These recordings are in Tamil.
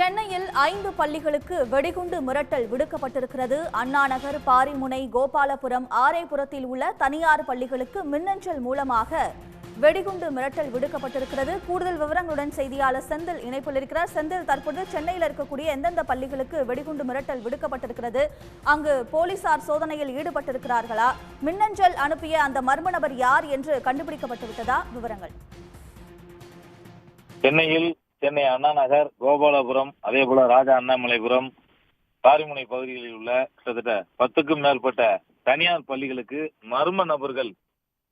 சென்னையில் ஐந்து பள்ளிகளுக்கு வெடிகுண்டு மிரட்டல் விடுக்கப்பட்டிருக்கிறது. அண்ணாநகர் பாரிமுனை கோபாலபுரம் ஆரேபுரத்தில் உள்ள தனியார் பள்ளிகளுக்கு மின்னஞ்சல் மூலமாக வெடிகுண்டு மிரட்டல் விடுக்கப்பட்டிருக்கிறது. கூடுதல் விவரங்களுடன் செய்தியாளர் செந்தில் இணைப்பில் இருக்கிறார். செந்தில் தற்போது சென்னையில் இருக்கக்கூடிய எந்தெந்த பள்ளிகளுக்கு வெடிகுண்டு மிரட்டல் விடுக்கப்பட்டிருக்கிறது? அங்கு போலீசார் சோதனையில் ஈடுபட்டிருக்கிறார்களா? மின்னஞ்சல் அனுப்பிய அந்த மர்ம நபர் யார் என்று கண்டுபிடிக்கப்பட்டு விட்டதா விவரங்கள். சென்னையில் சென்னை அண்ணா நகர் கோபாலபுரம் அதே போல ராஜா அண்ணாமலைபுரம் காரிமுனை பகுதிகளில் உள்ள கிட்டத்தட்ட பத்துக்கும் மேற்பட்ட தனியார் பள்ளிகளுக்கு மர்ம நபர்கள்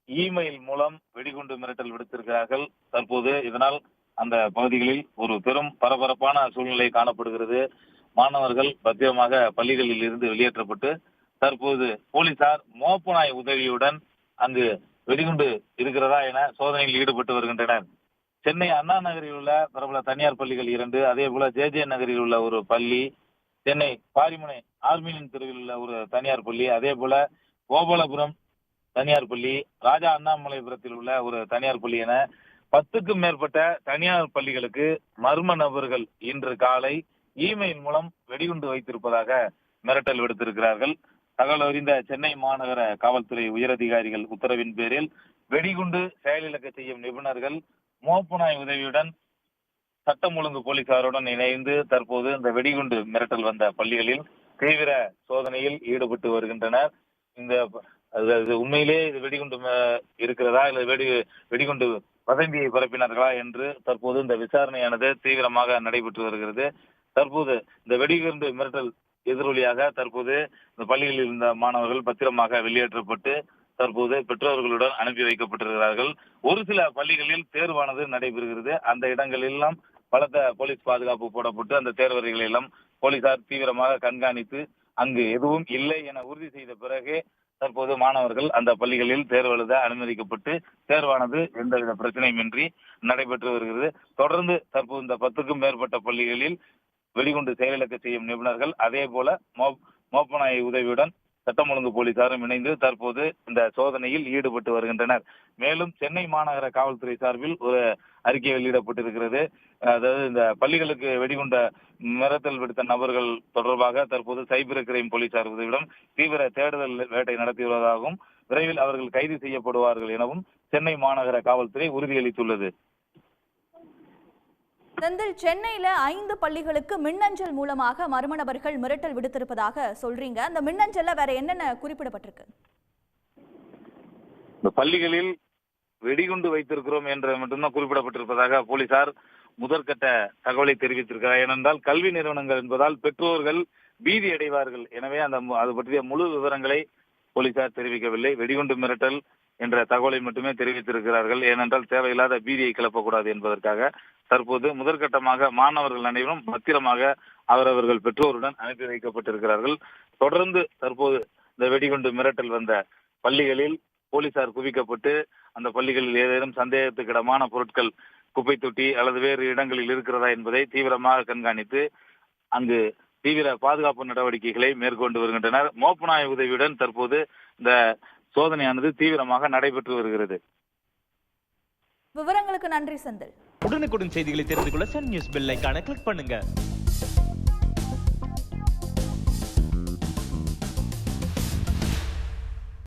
இமெயில் மூலம் வெடிகுண்டு மிரட்டல் விடுத்திருக்கிறார்கள். தற்போது இதனால் அந்த பகுதிகளில் ஒரு பெரும் பரபரப்பான சூழ்நிலை காணப்படுகிறது. மாணவர்கள் பத்திரமாக பள்ளிகளில் இருந்து வெளியேற்றப்பட்டு தற்போது போலீசார் மோப்ப நாய் உதவியுடன் அங்கு வெடிகுண்டு இருக்கிறதா என சோதனையில் ஈடுபட்டு வருகின்றனர். சென்னை அண்ணா நகரில் உள்ள பிரபல தனியார் பள்ளிகள் இரண்டு அதே போல ஜே ஜே நகரில் உள்ள ஒரு பள்ளி சென்னை பாரிமுனை ஆர்மீனியன் தெருவில் உள்ள ஒரு தனியார் பள்ளி அதே போல கோபாலபுரம் தனியார் பள்ளி ராஜா அண்ணாமலைபுரத்தில் உள்ள ஒரு தனியார் பள்ளி என பத்துக்கும் மேற்பட்ட தனியார் பள்ளிகளுக்கு மர்ம நபர்கள் இன்று காலை இமெயில் மூலம் வெடிகுண்டு வைத்திருப்பதாக மிரட்டல் விடுத்திருக்கிறார்கள். தகவல் அறிந்த சென்னை மாநகர காவல்துறை உயரதிகாரிகள் உத்தரவின் பேரில் வெடிகுண்டு செயலிழக்க செய்யும் நிபுணர்கள் மோப்பனாய் உதவியுடன் சட்டம் ஒழுங்கு போலீசாருடன் இணைந்து தற்போது இந்த வெடிகுண்டு மிரட்டல் வந்த பள்ளிகளில் தீவிர சோதனையில் ஈடுபட்டு வருகின்றனர். இந்த அது உண்மையிலே இது வெடிகுண்டு இருக்கிறதா? இல்ல வெடி வெடிகுண்டு வதந்தியை பரப்பினார்களா என்று தற்போது இந்த விசாரணையானது தீவிரமாக நடைபெற்று வருகிறது. தற்போது இந்த வெடிகுண்டு மிரட்டல் எதிரொலியாக தற்போது இந்த பள்ளிகளில் இருந்த மாணவர்கள் பத்திரமாக வெளியேற்றப்பட்டு தற்போது பெற்றோர்களுடன் அனுப்பி வைக்கப்பட்டிருக்கிறார்கள். ஒரு சில பள்ளிகளில் தேர்வானது நடைபெறுகிறது. அந்த இடங்களெல்லாம் பலத்த போலீஸ் பாதுகாப்பு போடப்பட்டு அந்த தேர்வறைகளை எல்லாம் போலீசார் தீவிரமாக கண்காணித்து அங்கு எதுவும் இல்லை என உறுதி செய்த பிறகு தற்போது மாணவர்கள் அந்த பள்ளிகளில் தேர்வெழுத அனுமதிக்கப்பட்டு தேர்வானது எந்தவித பிரச்சனையுமின்றி நடைபெற்று வருகிறது. தொடர்ந்து தற்போது இந்த பத்துக்கும் மேற்பட்ட பள்ளிகளில் வெடிகுண்டு செயலிழக்க செய்யும் நிபுணர்கள் அதே போல மோ- மோப்பநாய் உதவியுடன் சட்டம் ஒழுங்கு போலீசாரும் இணைந்து தற்போது இந்த சோதனையில் ஈடுபட்டு வருகின்றனர். மேலும் சென்னை மாநகர காவல்துறை சார்பில் ஒரு அறிக்கை வெளியிடப்பட்டிருக்கிறது. அதாவது இந்த பள்ளிகளுக்கு வெடிகுண்ட மிரட்டல் விடுத்த நபர்கள் தொடர்பாக தற்போது சைபர் கிரைம் போலீசார் உதவிடம் தீவிர தேடுதல் வேட்டை நடத்தி வருவதாகவும் விரைவில் அவர்கள் கைது செய்யப்படுவார்கள் எனவும் சென்னை மாநகர காவல்துறை உறுதியளித்துள்ளது. செந்தில் சென்னையில ஐந்து பள்ளிகளுக்கு மின்னஞ்சல் மூலமாக மர்ம நபர்கள் மிரட்டல் விடுத்திருப்பதாக சொல்றீங்க. அந்த மின்னஞ்சல்ல வேற என்னென்ன குறிப்பிடப்பட்டிருக்கு? இந்த பள்ளிகளில் வெடிகுண்டு வைத்திருக்கிறோம் என்று மட்டும்தான் குறிப்பிடப்பட்டிருப்பதாக போலீசார் முதற்கட்ட தகவலை தெரிவித்திருக்கிறார். ஏனென்றால் கல்வி நிறுவனங்கள் என்பதால் பெற்றோர்கள் பீதி அடைவார்கள். எனவே அந்த அது பற்றிய முழு விவரங்களை போலீசார் தெரிவிக்கவில்லை. வெடிகுண்டு மிரட்டல் என்ற தகவலை மட்டுமே தெரிவித்திருக்கிறார்கள். ஏனென்றால் தேவையில்லாத பீதியை கிளப்பக்கூடாது என்பதற்காக தற்போது முதற்கட்டமாக மாணவர்கள் அனைவரும் பத்திரமாக அவரவர்கள் பெற்றோருடன் அனுப்பி வைக்கப்பட்டிருக்கிறார்கள். தொடர்ந்து தற்போது இந்த வெடிகுண்டு மிரட்டல் வந்த பள்ளிகளில் போலீசார் குவிக்கப்பட்டு அந்த பள்ளிகளில் ஏதேனும் சந்தேகத்துக்கிடமான பொருட்கள் குப்பை தொட்டி அல்லது வேறு இடங்களில் இருக்கிறதா என்பதை தீவிரமாக கண்காணித்து அங்கு தீவிர பாதுகாப்பு நடவடிக்கைகளை மேற்கொண்டு வருகின்றனர். மோப்பநாய் உதவியுடன் தற்போது இந்த சோதனையானது தீவிரமாக நடைபெற்று வருகிறது. விவரங்களுக்கு நன்றி செந்தில். உடனுக்குடன் செய்திகளை தெரிந்து கொள்ள சன் நியூஸ் பெல் ஐக்கான கிளிக் பண்ணுங்க.